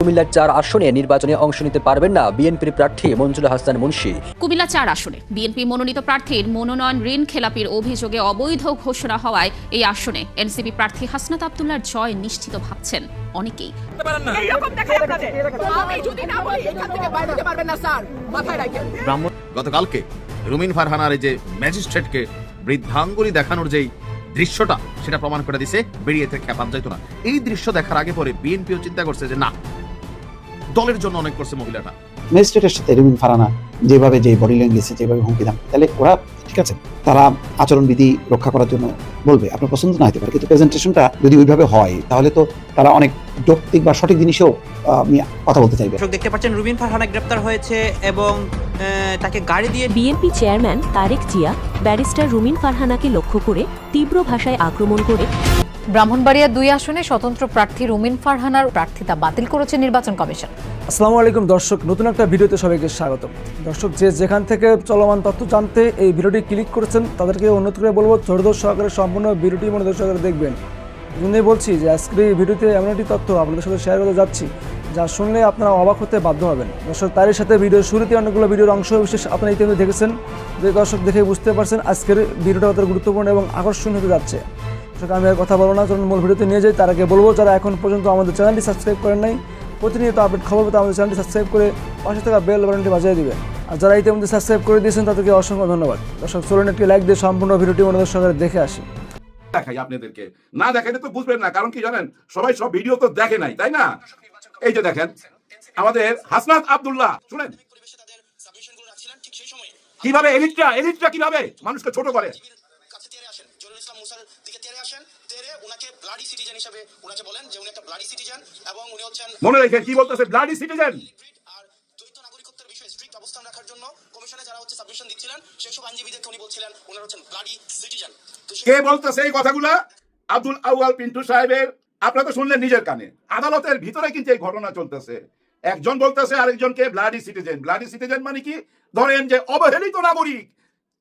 কুমিল্লার চার আসনে নির্বাচনে অংশ নিতে পারবেন না বিএনপির প্রার্থী মঞ্জুল হাসান মুন্সি। কুমিল্লা চার আসনে বিএনপি মনোনীত প্রার্থীর মনোনয়ন ঋণ খেলাপির অভিযোগে অবৈধ ঘোষণা হওয়ায় এই আসনে এনসিপি প্রার্থী হাসনাত আবদুল্লার জয় নিশ্চিত ভাবছেন অনেকেই। এইরকম দেখায় আপনাদের। আমি যদি না বলি এখান থেকে বাইরে যেতে পারবেন না স্যার। মাথায় রাখেন। গতকালকে রুমিন ফারহানার যে ম্যাজিস্ট্রেটকে বৃদ্ধাঙ্গুলি দেখানোর যেই দৃশ্যটা সেটা প্রমাণ করে দিছে বেরিয়ে থেকে খেপান যাইতো না। এই দৃশ্য দেখার আগে পরে বিএনপিও চিন্তা করছে যে না দলের জন্য অনেক করছে মহিলাটা ম্যাজিস্ট্রেটের সাথে রুমিন ফারানা যেভাবে যে বডি ল্যাঙ্গুয়েজে যেভাবে হুমকি দাম তাহলে ওরা ঠিক আছে তারা আচরণবিধি রক্ষা করার জন্য বলবে আপনার পছন্দ না হতে পারে কিন্তু প্রেজেন্টেশনটা যদি ওইভাবে হয় তাহলে তো তারা অনেক যৌক্তিক বা সঠিক জিনিসেও কথা বলতে চাইবে। দর্শক দেখতে পাচ্ছেন রুবিন ফারহানা গ্রেপ্তার হয়েছে এবং আহ, তাকে গাড়ি দিয়ে BNP chairman Tarique Zia barrister Rumeen ফারহানাকে লক্ষ্য করে তীব্র ভাষায় আক্রমণ করে ব্রাহ্মণবাড়িয়া দুই আসনে স্বতন্ত্র প্রার্থী রুমিন ফারহানার প্রার্থিতা বাতিল করেছে নির্বাচন কমিশন। আসসালামু আলাইকুম দর্শক, নতুন একটা ভিডিওতে সবাইকে স্বাগত দর্শক, যে যেখান থেকে চলমান তথ্য জানতে এই ভিডিওটি ক্লিক করেছেন, তাদেরকে অনুরোধ করে বলব, ধৈর্য সহকারে সম্পূর্ণ ভিডিওটি মনোযোগ সহকারে দেখবেন। জন্যই বলছি যে, আজকের এই ভিডিওতে এমন একটি তথ্য আপনাদের সাথে শেয়ার করতে যাচ্ছি, যা শুনলে আপনারা অবাক হতে বাধ্য হবেন। দর্শক, তারই সাথে ভিডিওর শুরুতে অনেকগুলো ভিডিওর অংশ বিশেষ আপনারা ইতিমধ্যে দেখেছেন, যে দর্শক দেখে বুঝতে পারছেন আজকের ভিডিওটা কত গুরুত্বপূর্ণ এবং আকর্ষণীয় হতে যাচ্ছে। দর্শক আমি আর কথা বলব না, চলুন মূল ভিডিওতে নিয়ে যাই। তার আগে বলব, যারা এখন পর্যন্ত আমাদের চ্যানেলটি সাবস্ক্রাইব করেন নাই, প্রতিনিয়ত আপডেট খবর পেতে আমাদের চ্যানেলটি সাবস্ক্রাইব করে পাশে থাকা বেল বাটনটি বাজিয়ে দিবেন। আর যারা ইতিমধ্যে সাবস্ক্রাইব করে দিয়েছেন, তাদেরকে অসংখ্য ধন্যবাদ। দর্শক, চলুন একটি লাইক দিয়ে সম্পূর্ণ ভিডিওটি মনোযোগ সহকারে দেখে আসি। দেখাই আপনাদেরকে। না তো বুঝবেন না, কারণ কি জানেন, সবাই সব ভিডিও তো দেখে নাই, তাই না? এই যে দেখেন, আমাদের হাসনাত আব্দুল্লাহ, শুনেন? কীভাবে এলিটরা এলিটরা কীভাবে মানুষকে ছোট করে? ব্লাডি সিটিজেন হিসেবে বলেন যে উনি একটা ব্লাডি সিটিজেন এবং উনি হচ্ছেন মনে রেখে কি বলতেছে? ব্লাডি সিটিজেন আর দ্বৈত নাগরিকত্বের বিষয়ে স্ট্রিক্ট অবস্থান রাখার জন্য কমিশনে যারা হচ্ছে সাবমিশন দিচ্ছিলেন সেসব আইনজীবীদেরকে উনি বলছিলেন হচ্ছেন ব্লাডি সিটিজেন কে বলতেছে এই কথাগুলা? আব্দুল আউয়াল পিন্টু সাহেবের। আপনারা তো শুনলেন নিজের কানে। আদালতের ভিতরে কিন্তু এই ঘটনা চলতেছে। একজন বলতেছে আরেকজনকে ব্লাডি সিটিজেন ব্লাডি সিটিজেন মানে কি? ধরেন যে অবহেলিত নাগরিক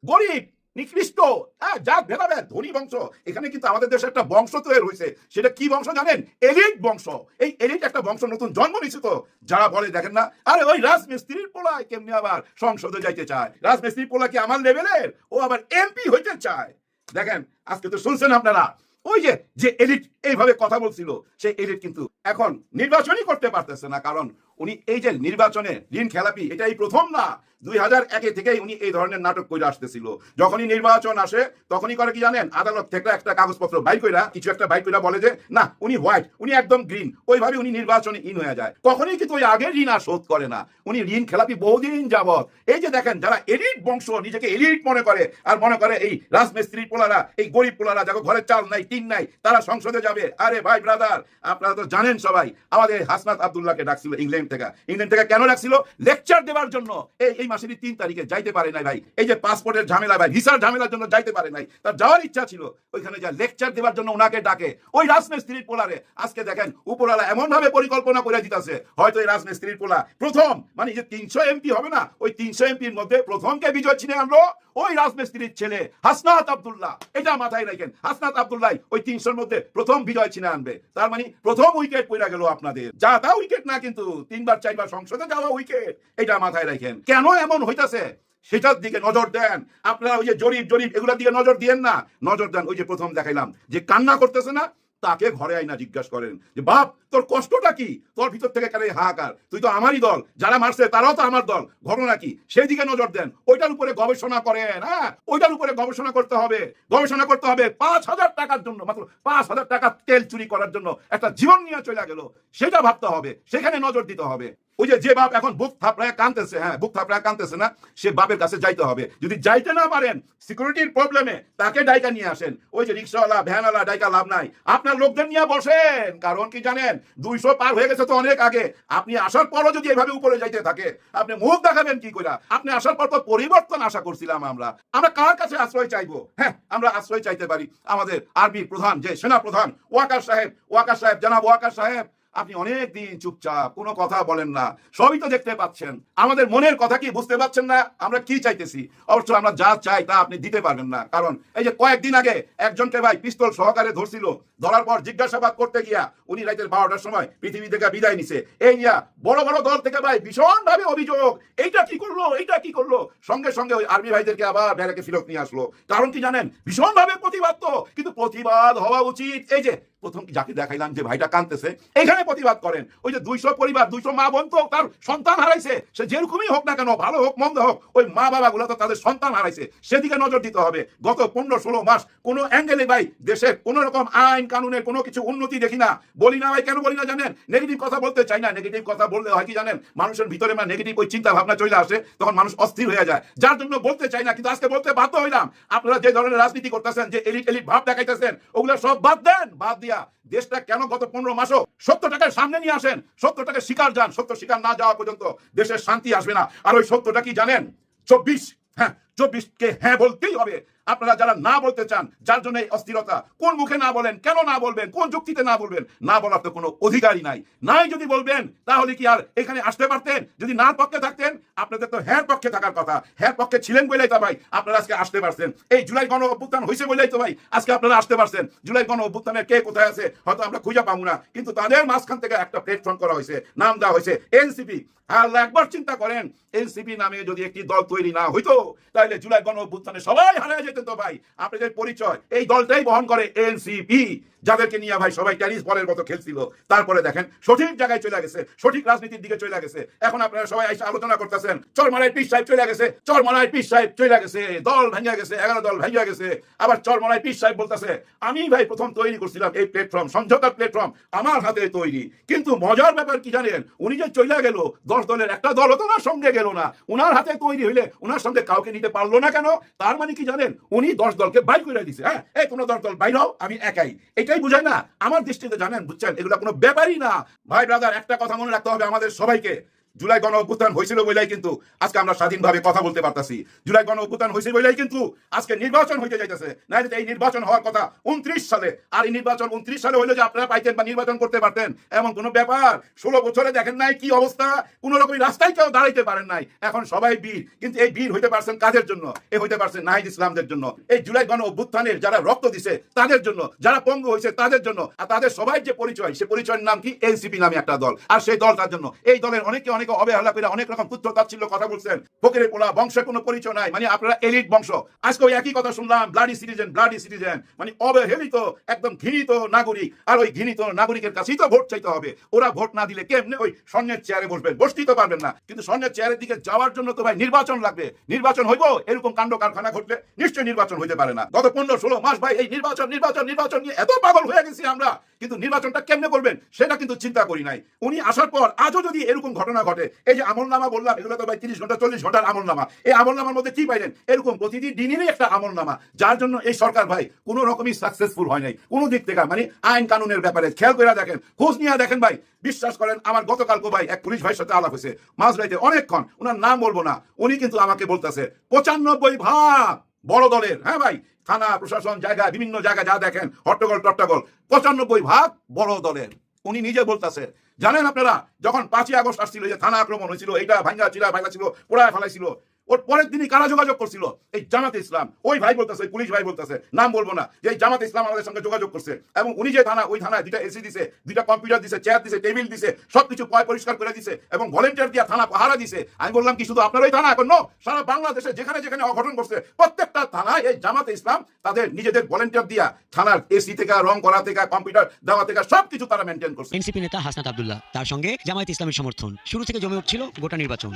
গরিব নিকৃষ্ট। হ্যাঁ যাক ভেদাভেদ ধনী বংশ। এখানে কিন্তু আমাদের দেশে একটা বংশ তৈরি হয়েছে। সেটা কি বংশ জানেন? এলিট বংশ। এই এলিট একটা বংশ নতুন জন্ম নিচ্ছে তো যারা বলে, দেখেন না, আরে ওই রাজমিস্ত্রির পোলায় কেমনি আবার সংসদে যাইতে চায়? রাজমিস্ত্রির পোলা কি আমার লেভেলের? ও আবার এমপি হইতে চায়। দেখেন, আজকে তো শুনছেন আপনারা। ওই যে যে এলিট এইভাবে কথা বলছিল, সেই এলিট কিন্তু এখন নির্বাচনই করতে পারতেছে না। কারণ উনি এই যে নির্বাচনে ঋণ খেলাপি, এটাই প্রথম না। দুই হাজার একে থেকেই উনি এই ধরনের নাটক করে আসতেছিল। যখনই নির্বাচন আসে, তখনই করে কি জানেন? আদালত থেকে একটা কাগজপত্র বাই কইরা, কিছু একটা বাই কইরা বলে যে, না, উনি হোয়াইট, উনি একদম গ্রিন। ওইভাবে উনি নির্বাচনে ইন হয়ে যায়। কখনোই কিন্তু ওই আগের ঋণ আর শোধ করে না। উনি ঋণ খেলাপি বহুদিন যাবত এই যে দেখেন, যারা এলিট বংশ, নিজেকে এলিট মনে করে, আর মনে করে এই রাজমিস্ত্রি পোলারা, এই গরিব পোলারা, যাকে ঘরে চাল নাই, টিন নাই, তারা সংসদে যাবে। আরে ভাই ব্রাদার আপনারা তো জানেন সবাই, আমাদের হাসনাত আব্দুল্লাহকে ডাকছিল ইংল্যান্ড থেকে। ইংল্যান্ড থেকে কেন ডাকছিল লেকচার দেওয়ার জন্য। এই এই মাসের তিন তারিখে যাইতে পারে নাই ভাই। এই যে পাসপোর্টের ঝামেলা ভাই ভিসার ঝামেলার জন্য যাইতে পারে নাই। তার যাওয়ার ইচ্ছা ছিল। ওইখানে যা লেকচার দেওয়ার জন্য ওনাকে ডাকে। ওই রাজমিস্ত্রির পোলারে। আজকে দেখেন উপরালা এমন ভাবে পরিকল্পনা করে দিতেছে। হয়তো এই রাজমিস্ত্রির পোলা প্রথম মানে যে তিনশো এমপি হবে না, ওই তিনশো এমপির মধ্যে প্রথমকে বিজয় ছিনে আনলো ওই রাজমিস্ত্রির ছেলে, হাসনাত আবদুল্লাহ। এটা মাথায় রাখেন। হাসনাত আব্দুল্লাহ ওই তিনশোর মধ্যে প্রথম বিজয় ছিনে আনবে। তার মানে প্রথম উইকেট পড়ে গেল আপনাদের। যা তা উইকেট না কিন্তু তিনবার, চারবার সংসদে যাওয়া উইকেট এটা মাথায় রাখেন। কেন এমন হইতাছে? সেটার দিকে নজর দেন। আপনারা ওই যে জরিপ জরিপ, এগুলোর দিকে নজর দিয়েন না। নজর দেন, ওই যে প্রথম দেখাইলাম, যে কান্না করতেছে না তাকে ঘরে আইনা জিজ্ঞাসা করেন যে, বাপ, তোর কষ্টটা কি? তোর ভিতর থেকে কেন হাহাকার? তুই তো আমারই দল। যারা মারছে তারাও তো আমার দল। ঘটনা কি? সেই দিকে নজর দেন। ওইটার উপরে গবেষণা করেন হ্যাঁ? ওইটার উপরে গবেষণা করতে হবে। গবেষণা করতে হবে পাঁচ হাজার টাকার জন্য, মাত্র পাঁচ হাজার টাকা তেল চুরি করার জন্য একটা জীবন নিয়ে চলে গেল। সেটা ভাবতে হবে। সেখানে নজর দিতে হবে। ওই যে যে বাপ এখন বুক থাপড়ায় কানতেছে হ্যাঁ বুক থাপড়ায় কানতেছে না, সে বাপের কাছে যাইতে হবে। যদি যাইতে না পারেন সিকিউরিটির প্রবলেমে তাকে ডাইকা নিয়ে আসেন। ওই যে রিক্সাওয়ালা, ভ্যানওয়ালা, ডাইকা লাভ নাই। আপনার লোকদের নিয়ে বসেন। কারণ কি জানেন, দুইশো পার হয়ে গেছে তো অনেক আগে। আপনি আসার পরও যদি এভাবে উপরে যাইতে থাকে, আপনি মুখ দেখাবেন কি করে আপনি আসার পর তো পরিবর্তন আশা করছিলাম আমরা। আমরা কার কাছে আশ্রয় চাইব? হ্যাঁ আমরা আশ্রয় চাইতে পারি। আমাদের আর্মির প্রধান, যে সেনা প্রধান ওয়াকার সাহেব ওয়াকার সাহেব, জানাব ওয়াকার সাহেব। আপনি অনেক দিন চুপচাপ, কোনো কথা বলেন না, সবই তো দেখতে পাচ্ছেন। আমাদের মনের কথা কি বুঝতে পারছেন না? আমরা কি চাইতেছি? অবশ্য আমরা যা চাই তা আপনি দিতে পারবেন না। কারণ এই যে কয়েকদিন আগে একজনকে ভাই পিস্তল সহকারে ধরছিল, ধরার পর জিজ্ঞাসাবাদ করতে গিয়া উনি রাতের বারোটার সময় পৃথিবী থেকে বিদায় নিছে। এই নিয়া বড় বড় দল থেকে ভাই ভীষণ ভাবে অভিযোগ, এইটা কি করল, এইটা কি করল? সঙ্গে সঙ্গে ওই আর্মি ভাইদেরকে আবার ব্যারাকে ফিরত নিয়ে আসলো। কারণ কি জানেন? ভীষণ ভাবে প্রতিবাদ তো, কিন্তু প্রতিবাদ হওয়া উচিত। এই যে প্রথম যাকে দেখাইলাম যে ভাইটা কাঁদতেছে এখানে প্রতিবাদ করেন। ওই যে দুইশো পরিবার, দুইশো মা বোন তো তার সন্তান হারাইছে, সে যেরকমই হোক না কেন, ভালো হোক, মন্দ হোক, ওই মা বাবা গুলো তো তাদের সন্তান হারাইছে। সেদিকে নজর দিতে হবে। গত পনেরো ষোলো মাস কোনো অ্যাঙ্গেলে ভাই দেশের কোন রকম আইন, কানুনের কোনো কিছু উন্নতি দেখি না। বলি না ভাই, কেন বলি না জানেন? নেগেটিভ কথা বলতে চাই না। নেগেটিভ কথা বললে হয় কি জানেন? মানুষের ভিতরে মানে নেগেটিভ ওই চিন্তা ভাবনা চলে আসে, তখন মানুষ অস্থির হয়ে যায়। যার জন্য বলতে চাই না, কিন্তু আজকে বলতে বাধ্য হইলাম। আপনারা যে ধরনের রাজনীতি করতেছেন, যে এলিট এলিট ভাব দেখাইতেছেন, ওগুলো সব বাদ দেন। বাদ দিয়া দেশটা কেন গত পনেরো মাসও সত্য টাকার সামনে নিয়ে আসেন? সত্য টাকা শিকার যান। সত্য শিকার না যাওয়া পর্যন্ত দেশের শান্তি আসবে না। আর ওই সত্যটা কি জানেন? চব্বিশ হ্যাঁ চব্বিশকে হ্যাঁ বলতেই হবে। আপনারা যারা না বলতে চান, যার জন্য অস্থিরতা, কোন মুখে না বলেন, কেন না বলবেন, কোন যুক্তিতে না বলবেন, না বলার তো কোনো অধিকারই নাই। নাই যদি বলবেন, তাহলে কি আর এখানে আসতে পারতেন? যদি না পক্ষে থাকতেন, আপনাদের তো হ্যাঁ পক্ষে থাকার কথা। হ্যাঁ পক্ষে ছিলেন বলেই তো ভাই আপনারা আজকে আসতে পারছেন। এই জুলাই গণ অভ্যুত্থান হয়েছে বলেই তো ভাই আজকে আপনারা আসতে পারছেন। জুলাই গণ অভ্যুত্থানের কে কোথায় আছে, হয়তো আমরা খুঁজে পাবো না। কিন্তু তাদের মাঝখান থেকে একটা প্ল্যাটফর্ম করা হয়েছে নাম দেওয়া হয়েছে এনসিপি। আর একবার চিন্তা করেন, এনসিপি নামে যদি একটি দল তৈরি না হইতো তাহলে জুলাই গণ অভ্যুত্থানে সবাই হারিয়ে যেতেন তো ভাই, আপনাদের পরিচয়। এই দলটাই বহন করে এনসিপি। যাদেরকে নিয়ে ভাই সবাই টেনিস বলের মতো খেলছিল। তারপরে দেখেন, সঠিক জায়গায় চলে গেছে, সঠিক রাজনীতির দিকে চলে গেছে। এখন আপনারা সবাই এসে আলোচনা করতেছেন চরমারায় পিস সাহেব চলে গেছে চরমারায় পিস সাহেব চলে গেছে, দল ভেঙে গেছে, এগারো দল ভেঙে গেছে। আবার চরমারায় পিস সাহেব বলতেছে, আমি ভাই প্রথম তৈরি করছিলাম এই প্ল্যাটফর্ম সমঝোতার প্ল্যাটফর্ম আমার হাতে তৈরি। কিন্তু মজার ব্যাপার কি জানেন, উনি যে চলে গেল, দশ দলের একটা দল তো ওনার সঙ্গে গেল না। ওনার হাতে তৈরি হইলে ওনার সঙ্গে কাউকে নিতে পারল না কেন? তার মানে কি জানেন উনি দশ দলকে বাইর করে দিছে হ্যাঁ? এই কোনো দশ দল বাইর হও, আমি একাই। এটাই বুঝায় না? আমার দৃষ্টিতে জানেন বুঝছেন? এগুলো কোনো ব্যাপারই না। ভাই ব্রাদার একটা কথা মনে রাখতে হবে আমাদের সবাইকে। জুলাই গণ অভ্যুত্থান হয়েছিল বলেই কিন্তু আজকে আমরা স্বাধীনভাবে কথা বলতে পারতাছি। জুলাই গণ অভ্যুত্থান হয়েছে বলেই কিন্তু আজকে নির্বাচন হইতে যাইতেছে। না এই নির্বাচন হওয়ার কথা উনত্রিশ সালে। আর এই নির্বাচন উনত্রিশ সালে হইলে যে আপনারা পাইতেন বা নির্বাচন করতে পারতেন, এমন কোনো ব্যাপার। ষোলো বছরে দেখেন নাই কি অবস্থা, কোন রকম রাস্তায় কেউ দাঁড়াইতে পারেন নাই। এখন সবাই বীর, কিন্তু এই বীর হইতে পারছেন কাদের জন্য? এ হইতে পারছেন নাহিদ ইসলামদের জন্য। এই জুলাই গণ অভ্যুত্থানের যারা রক্ত দিছে, তাদের জন্য, যারা পঙ্গু হয়েছে, তাদের জন্য। আর তাদের সবাই যে পরিচয়, সে পরিচয়ের নাম কি? এনসিপি নামে একটা দল। আর সেই দল তার জন্য। এই দলের অনেকে অনেকে অবহেলা করে অনেক রকম তুচ্ছ তাচ্ছিল্য কথা বলছেন। ফকিরের পোলা, বংশের কোনো পরিচয় নাই। মানে আপনারা এলিট বংশ। আজকে ওই একই কথা শুনলাম ব্লাডি সিটিজেন ব্লাডি সিটিজেন মানে অবহেলিত, একদম ঘৃণিত নাগরিক। আর ওই ঘৃণিত নাগরিকের কাছেই তো ভোট চাইতে হবে। ওরা ভোট না দিলে কেমনে ওই স্বর্ণের চেয়ারে বসবেন? বসতেই তো পারবেন না। কিন্তু স্বর্ণের চেয়ারের দিকে যাওয়ার জন্য তো ভাই নির্বাচন লাগবে। নির্বাচন হইব, এরকম কাণ্ড কারখানা ঘটলে নিশ্চয়ই নির্বাচন হইতে পারে না। গত পনেরো, ষোলো মাস ভাই এই নির্বাচন নির্বাচন নির্বাচন নিয়ে এত পাগল হয়ে গেছি আমরা। কিন্তু নির্বাচনটা কেমনে করবেন, সেটা কিন্তু চিন্তা করি নাই। উনি আসার পর আজও যদি এরকম ঘটনা ঘটে এই যে আমল নামা বললাম, এগুলো তো ভাই তিরিশ ঘণ্টা, চল্লিশ ঘণ্টার আমল নামা এই আমল নামার মধ্যে কি পাইলেন? এরকম প্রতিটি দিনেরই একটা আমল নামা যার জন্য এই সরকার ভাই কোনো রকমই সাকসেসফুল হয় নাই। কোনো দিক থেকে মানে আইন কানুনের ব্যাপারে। খেয়াল করে দেখেন, খোঁজ নিয়ে দেখেন ভাই, বিশ্বাস করেন, আমার গতকালকে ভাই এক পুলিশ ভাইয়ের সাথে আলাপ হয়েছে। মাঝরাইতে অনেকক্ষণ ওনার নাম বলব না, উনি কিন্তু আমাকে বলতেছে, পঁচানব্বই ভাগ বড় দলের হ্যাঁ ভাই, থানা, প্রশাসন, জায়গা, বিভিন্ন জায়গা যা দেখেন, হট্টগোল, টট্টগোল, পঁচানব্বই ভাগ বড় দলের। উনি নিজে বলতেছে জানেন আপনারা, যখন পাঁচই আগস্ট আসছিল যে থানা আক্রমণ হয়েছিল, এইটা ভাঙ্গা, চিরা ভাঙ্গা ছিল, পোড়ায় ফেলাইছিল ওর পরের দিনই কারা যোগাযোগ করছিল? এই জামাতে ইসলাম। ওই ভাই বলতেছে পুলিশ ভাই বলতেছে, নাম বলব না। যে জামাতে ইসলাম আমাদের সঙ্গে যোগাযোগ করছে। এবং উনি যে থানা, ওই থানায় দুইটা এসি দিছে, দুইটা কম্পিউটার দিছে চেয়ার দিছে টেবিল দিছে, সবকিছু পয় পরিষ্কার করে দিছে এবং ভলেন্টিয়ার দিয়ে থানা পাহারা দিছে। আমি বললাম কি, শুধু আপনার ওই থানা? এখন নো সারা বাংলাদেশে যেখানে যেখানে অঘটন করছে প্রত্যেকটা থানায় এই জামাতে ইসলাম তাদের নিজেদের ভলেন্টিয়ার দিয়া থানার এসি থেকে, রং করা থেকে কম্পিউটার দেওয়া থেকে, সবকিছু তারা মেনটেন করছে। এনসিপি নেতা হাসনাত আব্দুল্লাহ, তার সঙ্গে জামায়াত ইসলামের সমর্থন। শুরু থেকে জমে উঠছিল গোটা নির্বাচন।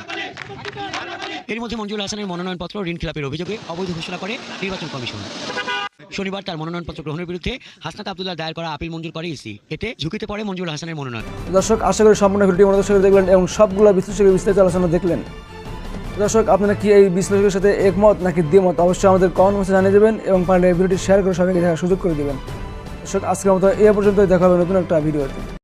এর মধ্যে মঞ্জুর হাসানের মনোনয়নপত্র ঋণ খেলাপের অভিযোগে অবৈধ ঘোষণা করে নির্বাচন কমিশন। শনিবার তার মনোনয়নপত্র গ্রহণের বিরুদ্ধে হাসনাত আব্দুল্লাহ দায়ের করা আপিল মঞ্জুর করে ইসি। এতে ঝুঁকিতে পড়ে মঞ্জুর হাসানের মনোনয়ন। দর্শক, আশা করি সম্পূর্ণ ভিডিও সহকারে দেখলেন এবং সবগুলো বিশ্লেষকের বিস্তারিত আলোচনা দেখলেন। দর্শক, আপনারা কি এই বিশ্লেষকের সাথে একমত নাকি দ্বিমত? অবশ্যই আমাদের কমেন্ট বক্সে জানিয়ে দেবেন এবং পারলে ভিডিওটি শেয়ার করে সবাইকে দেখার সুযোগ করে দেবেন। দর্শক, আজকের মতো এ পর্যন্ত দেখা হবে নতুন একটা ভিডিওতে